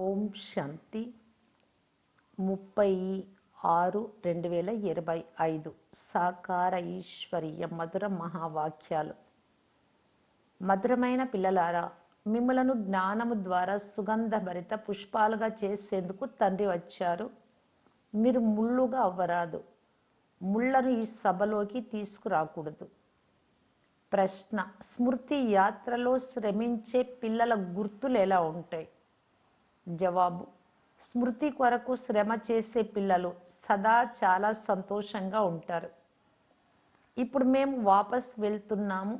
ఓం శాంతి. ముప్పై ఆరు రెండు వేల ఇరవై ఐదు సాకార ఈశ్వరీయ మధుర మహావాక్యాలు. మధురమైన పిల్లలారా మిమ్మలను జ్ఞానము ద్వారా సుగంధభరిత పుష్పాలుగా చేసేందుకు తండ్రి వచ్చారు. మీరు ముళ్ళుగా అవ్వరాదు. ముళ్ళను ఈ సభలోకి తీసుకురాకూడదు. ప్రశ్న స్మృతి యాత్రలో శ్రమించే పిల్లల గుర్తులు ఎలా ఉంటాయి? జవాబు. స్మృతి కొరకు శ్రమ చేసే పిల్లలు సదా చాలా సంతోషంగా ఉంటారు. ఇప్పుడు మేము వాపస్ వెళ్తున్నాము.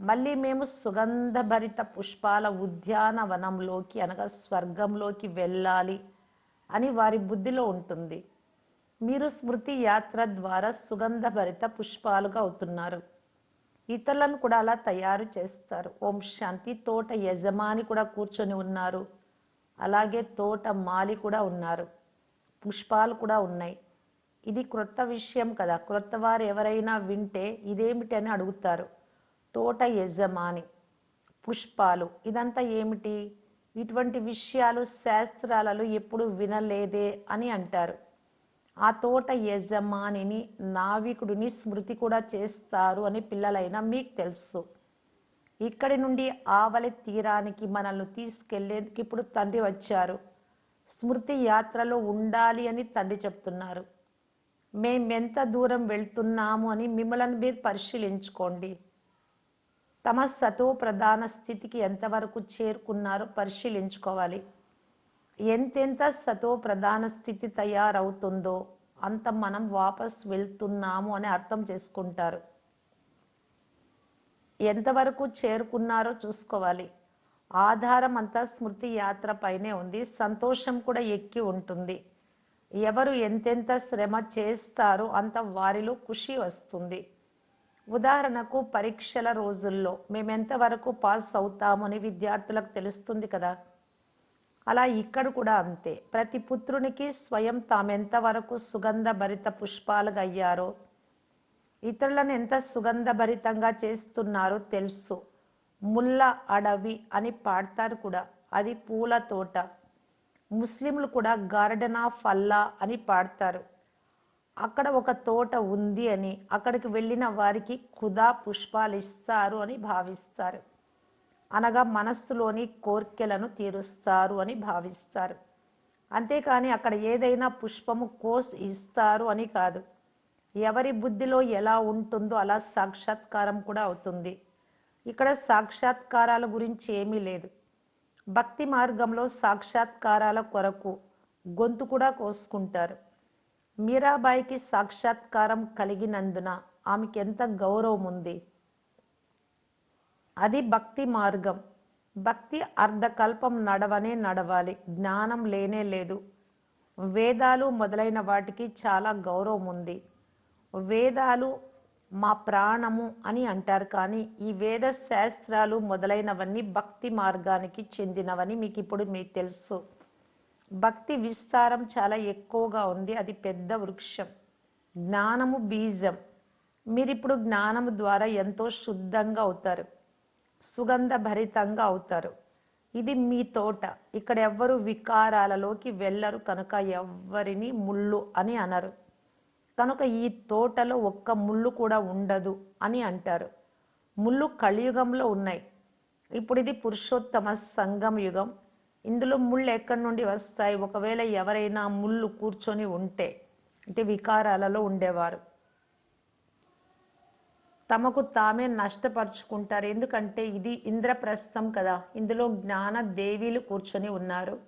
మళ్ళీ మేము సుగంధభరిత పుష్పాల ఉద్యానవనంలోకి అనగా స్వర్గంలోకి వెళ్ళాలి అని వారి బుద్ధిలో ఉంటుంది. మీరు స్మృతి యాత్ర ద్వారా సుగంధభరిత పుష్పాలుగా అవుతున్నారు. ఇతరులను కూడా అలా తయారు చేస్తారు. ఓం శాంతి తోట యజమాని కూడా కూర్చొని ఉన్నారు. అలాగే తోట మాలి కూడా ఉన్నారు. పుష్పాలు కూడా ఉన్నాయి. ఇది క్రొత్త విషయం కదా. క్రొత్త వారు ఎవరైనా వింటే ఇదేమిటి అని అడుగుతారు. తోట యజమాని పుష్పాలు ఇదంతా ఏమిటి? ఇటువంటి విషయాలు శాస్త్రాలలో ఎప్పుడు వినలేదే అని అంటారు. ఆ తోట యజమానిని నావికుడిని స్మృతి కూడా చేస్తారు అని పిల్లలైనా మీకు తెలుసు. ఇక్కడి నుండి ఆవలి తీరానికి మనల్ని తీసుకెళ్ళేందుకు ఇప్పుడు తండ్రి వచ్చారు. స్మృతి యాత్రలో ఉండాలి అని తండ్రి చెప్తున్నారు. మేమెంత దూరం వెళ్తున్నాము అని మిమ్మల్ని మీరు పరిశీలించుకోండి. తమ సతో ప్రధాన స్థితికి ఎంతవరకు చేరుకున్నారో పరిశీలించుకోవాలి. ఎంతెంత సతో ప్రధాన స్థితి తయారవుతుందో అంత మనం వాపస్ వెళ్తున్నాము అని అర్థం చేసుకుంటారు. ఎంతవరకు చేరుకున్నారో చూసుకోవాలి. ఆధారం అంతా స్మృతి యాత్ర పైనే ఉంది. సంతోషం కూడా ఎక్కి ఉంటుంది. ఎవరు ఎంతెంత శ్రమ చేస్తారో అంత వారిలో ఖుషి వస్తుంది. ఉదాహరణకు పరీక్షల రోజుల్లో మేమెంతవరకు పాస్ అవుతామని విద్యార్థులకు తెలుస్తుంది కదా. అలా ఇక్కడ కూడా అంతే. ప్రతి పుత్రునికి స్వయం తామెంతవరకు సుగంధభరిత పుష్పాలుగా అయ్యారో ఇతరులను ఎంత సుగంధభరితంగా చేస్తున్నారో తెలుసు. ముల్ల అడవి అని పాడతారు కూడా. అది పూల తోట. ముస్లింలు కూడా గార్డెన్ ఆఫ్ అల్లా అని పాడతారు. అక్కడ ఒక తోట ఉంది అని అక్కడికి వెళ్ళిన వారికి ఖుదా పుష్పాలు ఇస్తారు అని భావిస్తారు. అనగా మనస్సులోని కోర్కెలను తీరుస్తారు అని భావిస్తారు. అంతేకాని అక్కడ ఏదైనా పుష్పము కోసి ఇస్తారు అని కాదు. ఎవరి బుద్ధిలో ఎలా ఉంటుందో అలా సాక్షాత్కారం కూడా అవుతుంది. ఇక్కడ సాక్షాత్కారాల గురించి ఏమీ లేదు. భక్తి మార్గంలో సాక్షాత్కారాల కొరకు గొంతు కూడా కోసుకుంటారు. మీరాబాయికి సాక్షాత్కారం కలిగినందున ఆమెకి ఎంత గౌరవం ఉంది? అది భక్తి మార్గం. భక్తి అర్ధకల్పం నడవనే నడవాలి. జ్ఞానం లేనే లేదు. వేదాలు మొదలైన వాటికి చాలా గౌరవం ఉంది. వేదాలు మా ప్రాణము అని అంటారు. కానీ ఈ వేద శాస్త్రాలు మొదలైనవన్నీ భక్తి మార్గానికి చెందినవని మీకు ఇప్పుడు మీకు తెలుసు. భక్తి విస్తారం చాలా ఎక్కువగా ఉంది. అది పెద్ద వృక్షం. జ్ఞానము బీజం. మీరిప్పుడు జ్ఞానము ద్వారా ఎంతో శుద్ధంగా అవుతారు. సుగంధ భరితంగా అవుతారు. ఇది మీ తోట. ఇక్కడ ఎవ్వరు వికారాలలోకి వెళ్ళరు. కనుక ఎవ్వరిని ముళ్ళు అని అనరు. కనుక ఈ తోటలో ఒక్క ముళ్ళు కూడా ఉండదు అని అంటారు. ముళ్ళు కలియుగంలో ఉన్నాయి. ఇప్పుడు ఇది పురుషోత్తమ సంగం యుగం. ఇందులో ముళ్ళు ఎక్కడి నుండి వస్తాయి? ఒకవేళ ఎవరైనా ముళ్ళు కూర్చొని ఉంటే అంటే వికారాలలో ఉండేవారు. తమకు తామే నష్టపరుచుకుంటారు. ఎందుకంటే ఇది ఇంద్రప్రస్థం కదా. ఇందులో జ్ఞాన దేవీలు కూర్చొని ఉన్నారు.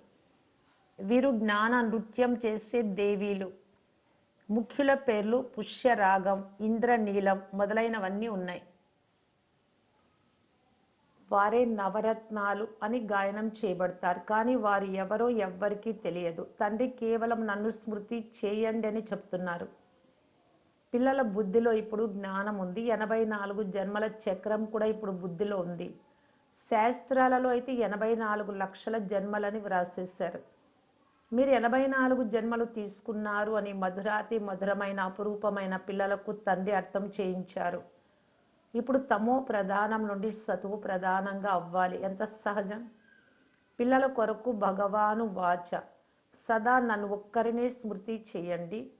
వీరు జ్ఞాన నృత్యం చేసే దేవీలు. ముఖ్యుల పేర్లు పుష్యరాగం ఇంద్రనీలం మొదలైనవన్నీ ఉన్నాయి. వారే నవరత్నాలు అని గాయనం చేయబడతారు. కానీ వారు ఎవరో ఎవ్వరికీ తెలియదు. తండ్రి కేవలం నన్ను స్మృతి చేయండి అని చెప్తున్నారు. పిల్లల బుద్ధిలో ఇప్పుడు జ్ఞానం ఉంది. ఎనభై నాలుగు జన్మల చక్రం కూడా ఇప్పుడు బుద్ధిలో ఉంది. శాస్త్రాలలో అయితే ఎనభై నాలుగు లక్షల జన్మలని వ్రాసేశారు. మీరు ఎనభై నాలుగు జన్మలు తీసుకున్నారు అని మధురాతి మధురమైన అపురూపమైన పిల్లలకు తండ్రి అర్థం చేయించారు. ఇప్పుడు తమో ప్రధానం నుండి సతువు ప్రధానంగా అవ్వాలి. ఎంత సహజం? పిల్లల కొరకు భగవాను వాచ. సదా నన్ను ఒక్కరినే స్మృతి చేయండి.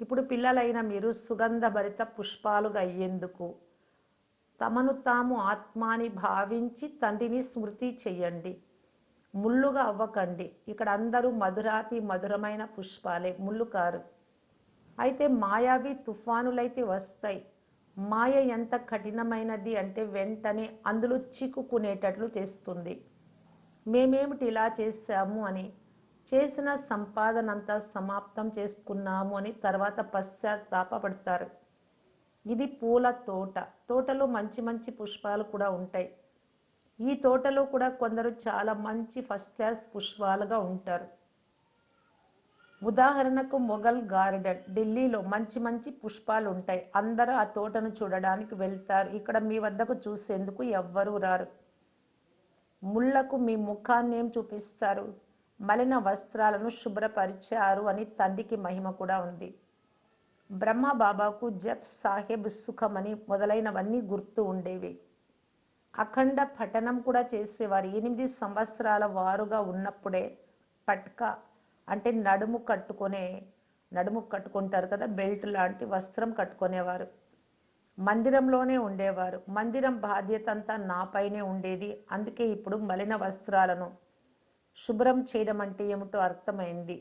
ఇప్పుడు పిల్లలైన మీరు సుగంధభరిత పుష్పాలుగా అయ్యేందుకు తమను తాము ఆత్మాని భావించి తండ్రిని స్మృతి చెయ్యండి ముళ్ళుగా అవ్వకండి. ఇక్కడ అందరూ మధురాతి మధురమైన పుష్పాలే ముళ్ళు కారు అయితే మాయావి తుఫానులైతే వస్తాయి. మాయ ఎంత కఠినమైనది అంటే వెంటనే అందులో చిక్కుకునేటట్లు చేస్తుంది. మేమేమిటి ఇలా చేశాము అని చేసిన సంపాదన అంతా సమాప్తం చేసుకున్నాము అని తర్వాత పశ్చాత్తాపడతారు ఇది పూల తోట. తోటలో మంచి మంచి పుష్పాలు కూడా ఉంటాయి. ఈ తోటలో కూడా కొందరు చాలా మంచి ఫస్ట్ క్లాస్ పుష్పాలుగా ఉంటారు. ఉదాహరణకు మొఘల్ గార్డెన్ ఢిల్లీలో మంచి మంచి పుష్పాలు ఉంటాయి. అందరూ ఆ తోటను చూడడానికి వెళ్తారు. ఇక్కడ మీ వద్దకు చూసేందుకు ఎవ్వరూ రారు. ముళ్ళకు మీ ముఖాన్ని ఏం చూపిస్తారు? మలిన వస్త్రాలను శుభ్రపరిచారు అని తండ్రికి మహిమ కూడా ఉంది. బ్రహ్మ బాబాకు జప్ సాహెబ్ సుఖమని మొదలైనవన్నీ గుర్తు ఉండేవి. అఖండ పఠనం కూడా చేసేవారు. ఎనిమిది సంవత్సరాల వారుగా ఉన్నప్పుడే పట్కా అంటే నడుము కట్టుకునే నడుము కట్టుకుంటారు కదా బెల్ట్ లాంటి వస్త్రం కట్టుకునేవారు. మందిరంలోనే ఉండేవారు. మందిరం బాధ్యత అంతా నాపైనే ఉండేది. అందుకే ఇప్పుడు మలిన వస్త్రాలను శుభ్రం చేయడం అంటే ఏమిటో అర్థమైంది.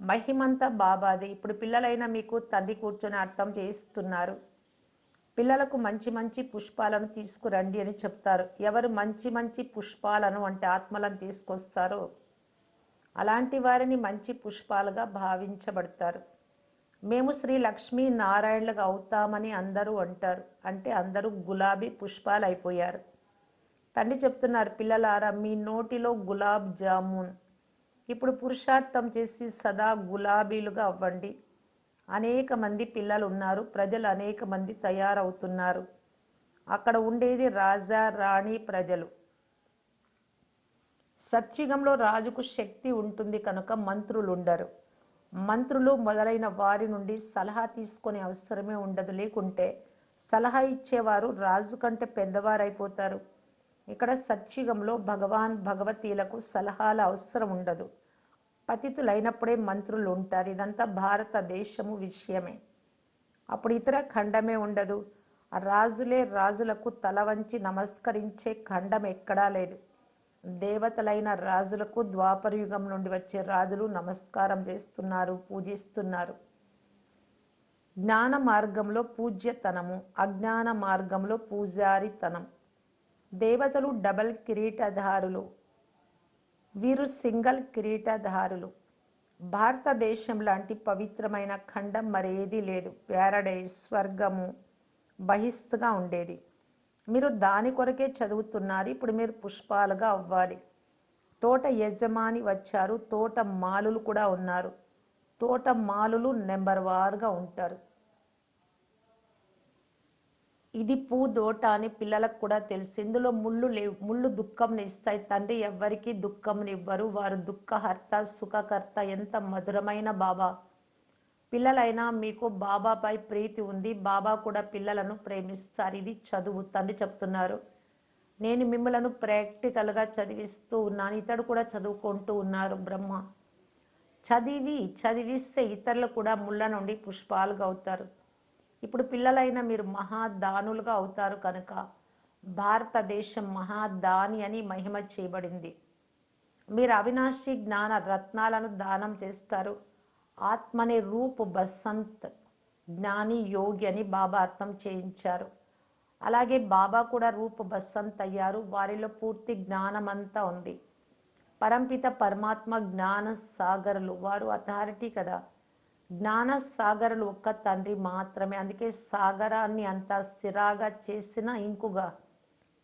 మహిమంతా బాబాది. ఇప్పుడు పిల్లలైన మీకు తండ్రి కూర్చొని అర్థం చేయిస్తున్నారు. పిల్లలకు మంచి మంచి పుష్పాలను తీసుకురండి అని చెప్తారు. ఎవరు మంచి మంచి పుష్పాలను అంటే ఆత్మలను తీసుకొస్తారో అలాంటి వారిని మంచి పుష్పాలుగా భావించబడతారు. మేము శ్రీ లక్ష్మీ నారాయణలుగా అవుతామని అందరూ అంటారు. అంటే అందరూ గులాబీ పుష్పాలు అయిపోయారు తండ్రి చెప్తున్నారు పిల్లలారా మీ నోటిలో గులాబ్ జామున్. ఇప్పుడు పురుషార్థం చేసి సదా గులాబీలుగా అవ్వండి. అనేక మంది పిల్లలు ఉన్నారు ప్రజలు అనేక మంది తయారవుతున్నారు. అక్కడ ఉండేది రాజా రాణి ప్రజలు. సత్యుగంలో రాజుకు శక్తి ఉంటుంది కనుక మంత్రులు ఉండరు మంత్రులు మొదలైన వారి నుండి సలహా తీసుకునే అవసరమే ఉండదు. లేకుంటే సలహా ఇచ్చేవారు రాజు కంటే పెద్దవారైపోతారు. ఇక్కడ సత్యుగంలో భగవాన్ భగవతీలకు సలహాల అవసరం ఉండదు. పతితులైనప్పుడే మంత్రులు ఉంటారు ఇదంతా భారతదేశము విషయమే. అప్పుడు ఇతర ఖండమే ఉండదు. ఆ రాజులే రాజులకు తల వంచి నమస్కరించే ఖండం ఎక్కడా లేదు. దేవతలైన రాజులకు ద్వాపర యుగం నుండి వచ్చే రాజులు నమస్కారం చేస్తున్నారు పూజిస్తున్నారు. జ్ఞాన మార్గంలో పూజ్యతనము అజ్ఞాన మార్గంలో పూజారితనం. దేవతలు డబల్ కిరీటధారులు. వీరు సింగల్ కిరీటధారులు. భారతదేశం లాంటి పవిత్రమైన ఖండం మరేదీ లేదు. ప్యారడైజ్ స్వర్గము బహిస్తుగా ఉండేది. మీరు దాని కొరకే చదువుతున్నారు. ఇప్పుడు మీరు పుష్పాలుగా అవ్వాలి. తోట యజమాని వచ్చారు. తోట మాలులు కూడా ఉన్నారు. తోట మాలులు నెంబర్ వారుగా ఉంటారు. ఇది పూ దోట అని పిల్లలకు కూడా తెలుసు. ఇందులో ముళ్ళు లేవు. ముళ్ళు దుఃఖంని ఇస్తాయి తండ్రి ఎవ్వరికీ దుఃఖంని ఇవ్వరు వారు దుఃఖహర్త సుఖకర్త ఎంత మధురమైన బాబా. పిల్లలైనా మీకు బాబాపై ప్రీతి ఉంది. బాబా కూడా పిల్లలను ప్రేమిస్తారు. ఇది చదువు. తండ్రి చెప్తున్నారు. నేను మిమ్మలను ప్రాక్టికల్గా చదివిస్తూ ఉన్నాను. ఇతడు కూడా చదువుకుంటూ ఉన్నారు. బ్రహ్మ. చదివి చదివిస్తే ఇతరులు కూడా ముళ్ళ నుండి పుష్పాలుగా అవుతారు ఇప్పుడు పిల్లలైన మీరు మహాదానులుగా అవుతారు కనుక భారతదేశం మహాదాని అని మహిమ చేయబడింది. మీరు అవినాశి జ్ఞాన రత్నాలను దానం చేస్తారు. ఆత్మనే రూపు బసంత్ జ్ఞాని యోగి అని బాబా అర్థం చేయించారు. అలాగే బాబా కూడా రూపు బసంత్ అయ్యారు. వారిలో పూర్తి జ్ఞానమంతా ఉంది. పరంపిత పరమాత్మ జ్ఞాన సాగరులు వారు అథారిటీ కదా. జ్ఞాన సాగరులు ఒక్క తండ్రి మాత్రమే. అందుకే సాగరాన్ని అంతా స్థిరాగా చేసిన ఇంకుగా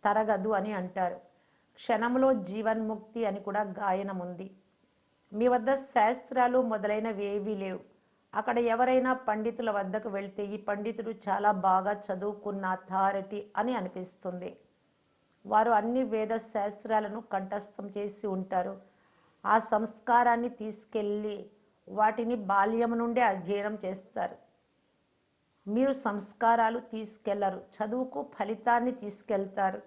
తరగదు అని అంటారు. క్షణంలో జీవన్ముక్తి అని కూడా గాయనం ఉంది మీ వద్ద శాస్త్రాలు మొదలైనవి ఏవీ లేవు. అక్కడ ఎవరైనా పండితుల వద్దకు వెళ్తే ఈ పండితుడు చాలా బాగా చదువుకున్న అథారిటీ అని అనిపిస్తుంది. వారు అన్ని వేద శాస్త్రాలను కంఠస్థం చేసి ఉంటారు. ఆ సంస్కారాన్ని తీసుకెళ్ళి వాటిని బాల్యం నుండే అధ్యయనం చేస్తారు. మీరు సంస్కారాలు తీసుకెళ్ళరు. చదువుకు ఫలితాన్ని తీసుకెళ్తారు.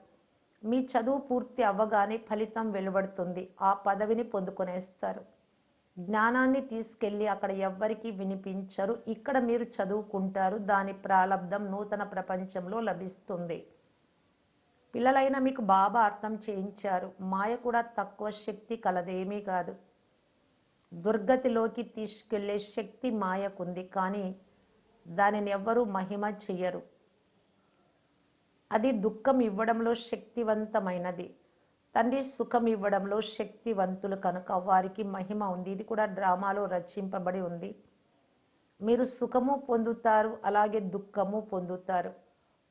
మీ చదువు పూర్తి అవ్వగానే ఫలితం వెలువడుతుంది. ఆ పదవిని పొందుకునేస్తారు. జ్ఞానాన్ని తీసుకెళ్ళి అక్కడ ఎవ్వరికీ వినిపించరు. ఇక్కడ మీరు చదువుకుంటారు. దాని ప్రాలబ్ధం నూతన ప్రపంచంలో లభిస్తుంది. పిల్లలైన మీకు బాబా అర్థం చేయించారు. మాయ కూడా తక్కువ శక్తి కలదేమీ కాదు. దుర్గతిలోకి తీసుకెళ్ళే శక్తి మాయకుంది కానీ దానిని ఎవ్వరూ మహిమ చెయ్యరు. అది దుఃఖం ఇవ్వడంలో శక్తివంతమైనది. తండ్రి సుఖం ఇవ్వడంలో శక్తివంతులు కనుక వారికి మహిమ ఉంది. ఇది కూడా డ్రామాలో రచింపబడి ఉంది. మీరు సుఖము పొందుతారు అలాగే దుఃఖము పొందుతారు.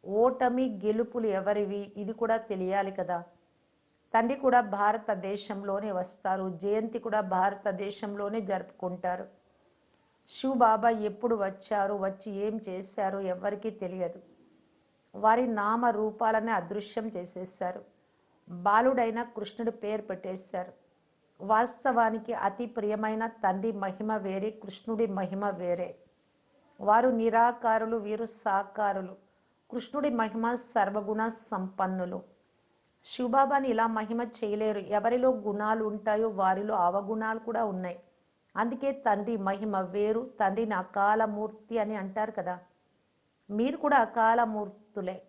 ఓటమి గెలుపులు ఎవరివి? ఇది కూడా తెలియాలి కదా. తండ్రి కూడా భారతదేశంలోనే వస్తారు. జయంతి కూడా భారతదేశంలోనే జరుపుకుంటారు. శివ్ బాబా ఎప్పుడు వచ్చారు? వచ్చి ఏం చేశారు? ఎవరికీ తెలియదు. వారి నామ రూపాలని అదృశ్యం చేసేసారు బాలుడైన కృష్ణుడు పేరు పెట్టేశారు. వాస్తవానికి అతి ప్రియమైన తండ్రి మహిమ వేరే కృష్ణుడి మహిమ వేరే. వారు నిరాకారులు వీరు సాకారులు. కృష్ణుడి మహిమ సర్వగుణ సంపన్నులు. శివబాబాని ఇలా మహిమ చేయలేరు. ఎవరిలో గుణాలు ఉంటాయో వారిలో అవగుణాలు కూడా ఉన్నాయి. అందుకే తండ్రి మహిమ వేరు తండ్రిని అకాలమూర్తి అని అంటారు కదా. మీరు కూడా అకాలమూర్తులే.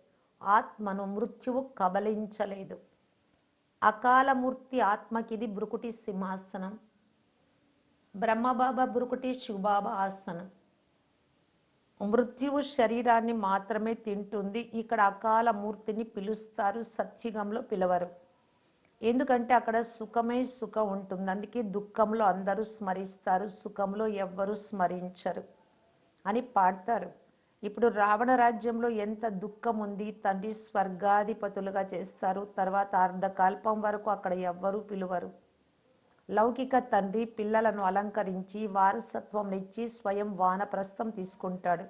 ఆత్మను మృత్యువు కబలించలేదు. అకాలమూర్తి ఆత్మకిది బ్రుకుటి సింహాసనం. బ్రహ్మబాబా బ్రుకుటి శివబాబా ఆసనం. మృత్యువు శరీరాన్ని మాత్రమే తింటుంది. ఇక్కడ అకాల మూర్తిని పిలుస్తారు సత్యుగంలో పిలవరు. ఎందుకంటే అక్కడ సుఖమే సుఖం ఉంటుంది. అందుకే దుఃఖంలో అందరూ స్మరిస్తారు సుఖంలో ఎవ్వరూ స్మరించరు అని పాడతారు. ఇప్పుడు రావణ రాజ్యంలో ఎంత దుఃఖం ఉంది తండ్రి స్వర్గాధిపతులుగా చేస్తారు. తర్వాత అర్ధకల్పం వరకు అక్కడ ఎవ్వరూ పిలువరు. లౌకిక తండ్రి పిల్లలను అలంకరించి వారసత్వం ఇచ్చి స్వయం వానప్రస్థం తీసుకుంటాడు.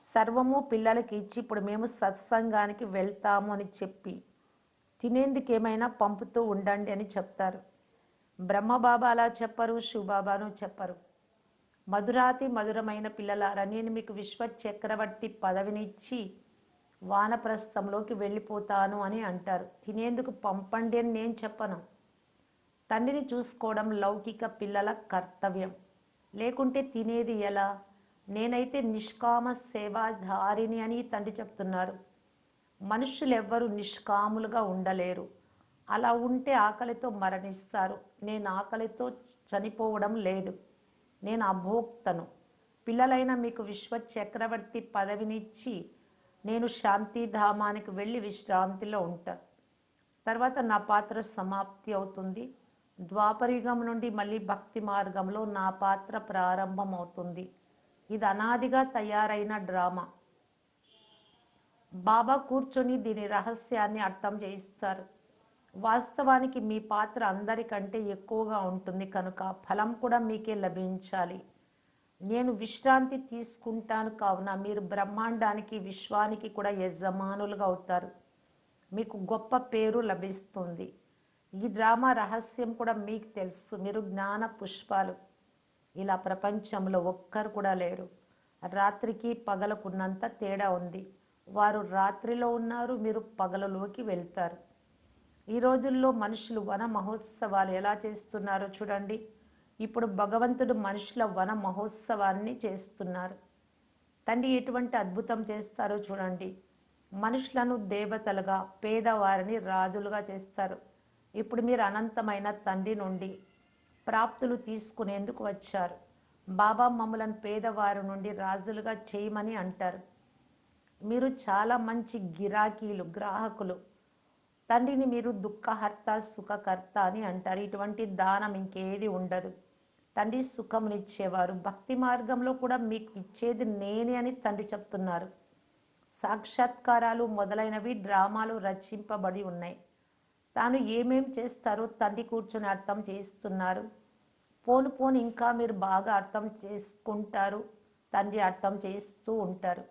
సర్వము పిల్లలకి ఇచ్చి ఇప్పుడు మేము సత్సంగానికి వెళ్తాము అని చెప్పి తినేందుకు ఏమైనా పంపుతూ ఉండండి అని చెప్తారు. బ్రహ్మబాబా అలా చెప్పరు శివబాబాను చెప్పరు. మధురాతి మధురమైన పిల్లలారా నేను మీకు విశ్వ చక్రవర్తి పదవినిచ్చి వానప్రస్థంలోకి వెళ్ళిపోతాను అని అంటారు. తినేందుకు పంపండి అని నేను చెప్పను. తండ్రిని చూసుకోవడం లౌకిక పిల్లల కర్తవ్యం. లేకుంటే తినేది ఎలా? నేనైతే నిష్కామ సేవాధారిని అని తండ్రి చెప్తున్నారు. మనుషులు ఎవ్వరు నిష్కాములుగా ఉండలేరు. అలా ఉంటే ఆకలితో మరణిస్తారు. నేను ఆకలితో చనిపోవడం లేదు. నేను అభోక్తను. పిల్లలైన మీకు విశ్వ చక్రవర్తి పదవినిచ్చి నేను శాంతిధామానికి వెళ్ళి విశ్రాంతిలో ఉంటాను తర్వాత నా పాత్ర సమాప్తి అవుతుంది. ద్వాపరయుగం నుండి మళ్ళీ భక్తి మార్గంలో నా పాత్ర ప్రారంభం అవుతుంది ఇది అనాదిగా తయారైన డ్రామా. బాబా కూర్చొని దీని రహస్యాన్ని అర్థం చేయిస్తారు. వాస్తవానికి మీ పాత్ర అందరికంటే ఎక్కువగా ఉంటుంది కనుక ఫలం కూడా మీకే లభించాలి. నేను విశ్రాంతి తీసుకుంటాను కావున మీరు బ్రహ్మాండానికి విశ్వానికి కూడా యజమానులుగా అవుతారు. మీకు గొప్ప పేరు లభిస్తుంది. ఈ డ్రామా రహస్యం కూడా మీకు తెలుసు. మీరు జ్ఞాన పుష్పాలు. ఇలా ప్రపంచంలో ఒక్కరు కూడా లేరు. రాత్రికి పగలకున్నంత తేడా ఉంది. వారు రాత్రిలో ఉన్నారు మీరు పగలలోకి వెళ్తారు. ఈ రోజుల్లో మనుషులు వన మహోత్సవాలు ఎలా చేస్తున్నారో చూడండి. ఇప్పుడు భగవంతుడు మనుషుల వన మహోత్సవాన్ని చేస్తున్నారు. తండ్రి ఎటువంటి అద్భుతం చేస్తారో చూడండి. మనుషులను దేవతలుగా పేదవారిని రాజులుగా చేస్తారు. ఇప్పుడు మీరు అనంతమైన తండ్రి నుండి ప్రాప్తులు తీసుకునేందుకు వచ్చారు. బాబా మమ్మలను పేదవారి నుండి రాజులుగా చేయమని అంటారు. మీరు చాలా మంచి గిరాకీలు గ్రాహకులు. తండ్రిని మీరు దుఃఖహర్త సుఖకర్త అని అంటారు. ఇటువంటి దానం ఇంకేది ఉండదు. తండ్రి సుఖమునిచ్చేవారు. భక్తి మార్గంలో కూడా మీకు ఇచ్చేది నేనే అని తండ్రి చెప్తున్నారు. సాక్షాత్కారాలు మొదలైనవి డ్రామాలు రచింపబడి ఉన్నాయి. తాను ఏమేం చేస్తారో తండ్రి కూర్చొని అర్థం చేస్తున్నారు పోను పోను ఇంకా మీరు బాగా అర్థం చేసుకుంటారు తండ్రి అర్థం చేస్తూ ఉంటారు.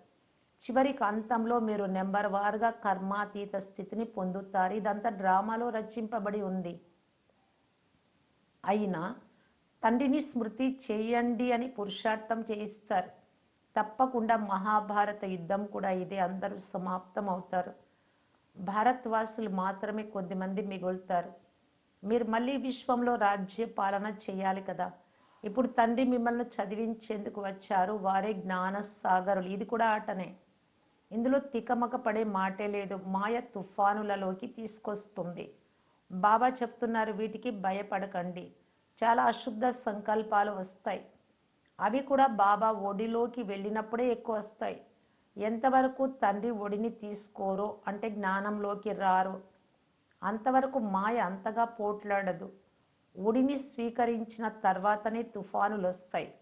చివరికి అంతంలో మీరు నెంబర్ వారుగా కర్మాతీత స్థితిని పొందుతారు. ఇదంతా డ్రామాలో రచింపబడి ఉంది. అయినా తండ్రిని స్మృతి చేయండి అని పురుషార్థం చేయిస్తారు. తప్పకుండా మహాభారత యుద్ధం కూడా ఇదే అందరూ సమాప్తం అవుతారు భారత్వాసులు మాత్రమే కొద్దిమంది మిగులుతారు. మీరు మళ్ళీ విశ్వంలో రాజ్య పాలన చేయాలి కదా. ఇప్పుడు తండ్రి మిమ్మల్ని చదివించేందుకు వచ్చారు. వారే జ్ఞాన సాగరులు ఇది కూడా ఆటనే. ఇందులో తికమక పడే మాటే లేదు. మాయ తుఫానులలోకి తీసుకొస్తుంది. బాబా చెప్తున్నారు వీటికి భయపడకండి. చాలా అశుద్ధ సంకల్పాలు వస్తాయి. అవి కూడా బాబా ఒడిలోకి వెళ్ళినప్పుడే ఎక్కువ వస్తాయి. ఎంతవరకు తండ్రి ఒడిని తీసుకోరో అంటే జ్ఞానంలోకి రారో అంతవరకు మాయ అంతగా పోట్లాడదు. ఒడిని స్వీకరించిన తర్వాతనే తుఫానులు వస్తాయి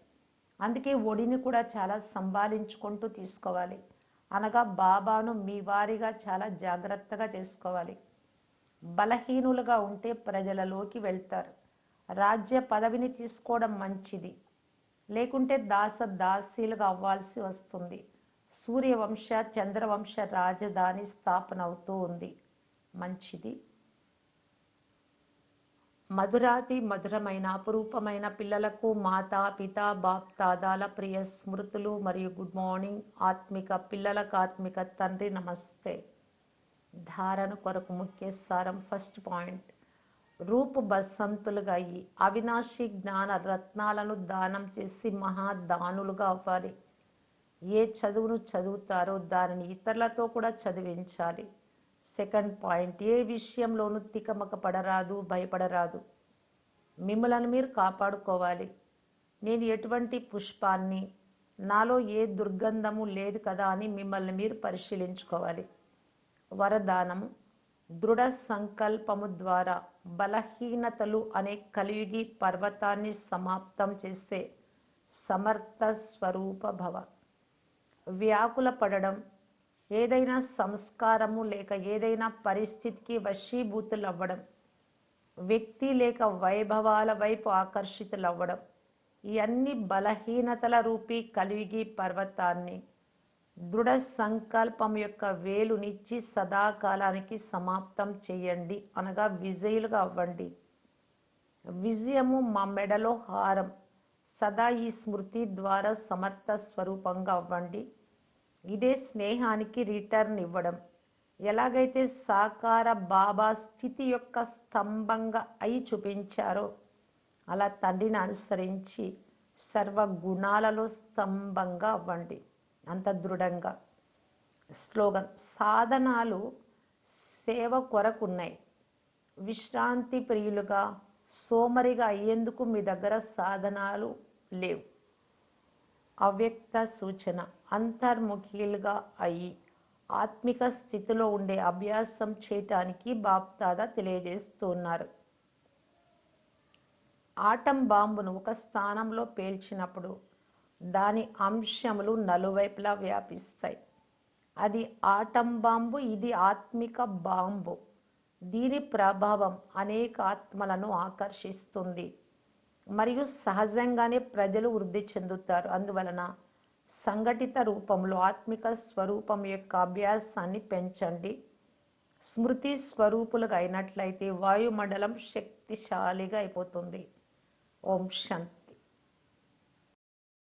అందుకే ఒడిని కూడా చాలా సంభాలించుకుంటూ తీసుకోవాలి. అనగా బాబాను మీ వారిగా చాలా జాగ్రత్తగా చేసుకోవాలి. బలహీనులుగా ఉంటే ప్రజలలోకి వెళ్తారు. రాజ్య పదవిని తీసుకోవడం మంచిది. లేకుంటే దాస దాసీలుగా అవ్వాల్సి వస్తుంది. సూర్యవంశ చంద్రవంశ రాజధాని స్థాపన అవుతూ ఉంది. మంచిది. మధురాతి మధురమైన అపురూపమైన పిల్లలకు మాతా పిత బాప్ తాదాల ప్రియ స్మృతులు మరియు గుడ్ మార్నింగ్ ఆత్మిక పిల్లలకు ఆత్మిక తండ్రి నమస్తే. ధారణ కొరకు ముఖ్య సారం ఫస్ట్ పాయింట్. రూపు బసంతులుగా అయ్యి అవినాశి జ్ఞాన రత్నాలను దానం చేసి మహాదానులుగా అవ్వాలి. ఏ చదువును చదువుతారో దానిని ఇతరులతో కూడా చదివించాలి. సెకండ్ పాయింట్ ఏ విషయంలోనూ తికమక పడరాదు భయపడరాదు. మిమ్మలను మీరు కాపాడుకోవాలి. నేను ఎటువంటి పుష్పాన్ని నాలో ఏ దుర్గంధము లేదు కదా అని మిమ్మల్ని మీరు పరిశీలించుకోవాలి. వరదానము దృఢ సంకల్పము ద్వారా బలహీనతలు అనే కలియుగి పర్వతాన్ని సమాప్తం చేసే సమర్థ స్వరూప భవ. వ్యాకుల పడడం ఏదైనా సంస్కారము లేక ఏదైనా పరిస్థితికి వశీభూతులవ్వడం వ్యక్తి లేక వైభవాల వైపు ఆకర్షితులవ్వడం ఇవన్నీ బలహీనతల రూపీ కలిగి పర్వతాన్ని దృఢ సంకల్పం యొక్క వేలునిచ్చి సదాకాలానికి సమాప్తం చేయండి అనగా విజయులుగా అవ్వండి. విజయము మా మెడలో హారం. సదా ఈ స్మృతి ద్వారా సమర్థ స్వరూపంగా అవ్వండి. ఇదే స్నేహానికి రిటర్న్ ఇవ్వడం. ఎలాగైతే సాకార బాబా స్థితి యొక్క స్తంభంగా అయి చూపించారో అలా తండ్రిని అనుసరించి సర్వ గుణాలలో స్తంభంగా అవ్వండి. అంత దృఢంగా. స్లోగన్ సాధనాలు సేవ కొరకు ఉన్నాయి. విశ్రాంతి ప్రియులుగా సోమరిగా అయ్యేందుకు మీ దగ్గర సాధనాలు లేవు. అవ్యక్త సూచన. అంతర్ముఖిలుగా అయి ఆత్మిక స్థితిలో ఉండే అభ్యాసం చేయటానికి బాప్తాదా తెలియజేస్తున్నారు. ఆటం బాంబును ఒక స్థానంలో పేల్చినప్పుడు దాని అంశములు నలువైపులా వ్యాపిస్తాయి. అది ఆటం బాంబు ఇది ఆత్మిక బాంబు. దీని ప్రభావం అనేక ఆత్మలను ఆకర్షిస్తుంది. మరియు సహజంగానే ప్రజలు వృద్ధి చెందుతారు. అందువలన సంఘటిత రూపంలో ఆత్మిక స్వరూపం యొక్క అభ్యాసాన్ని పెంచండి. స్మృతి స్వరూపులుగా అయినట్లయితే వాయుమండలం శక్తిశాలిగా అయిపోతుంది. ఓం శాంతి.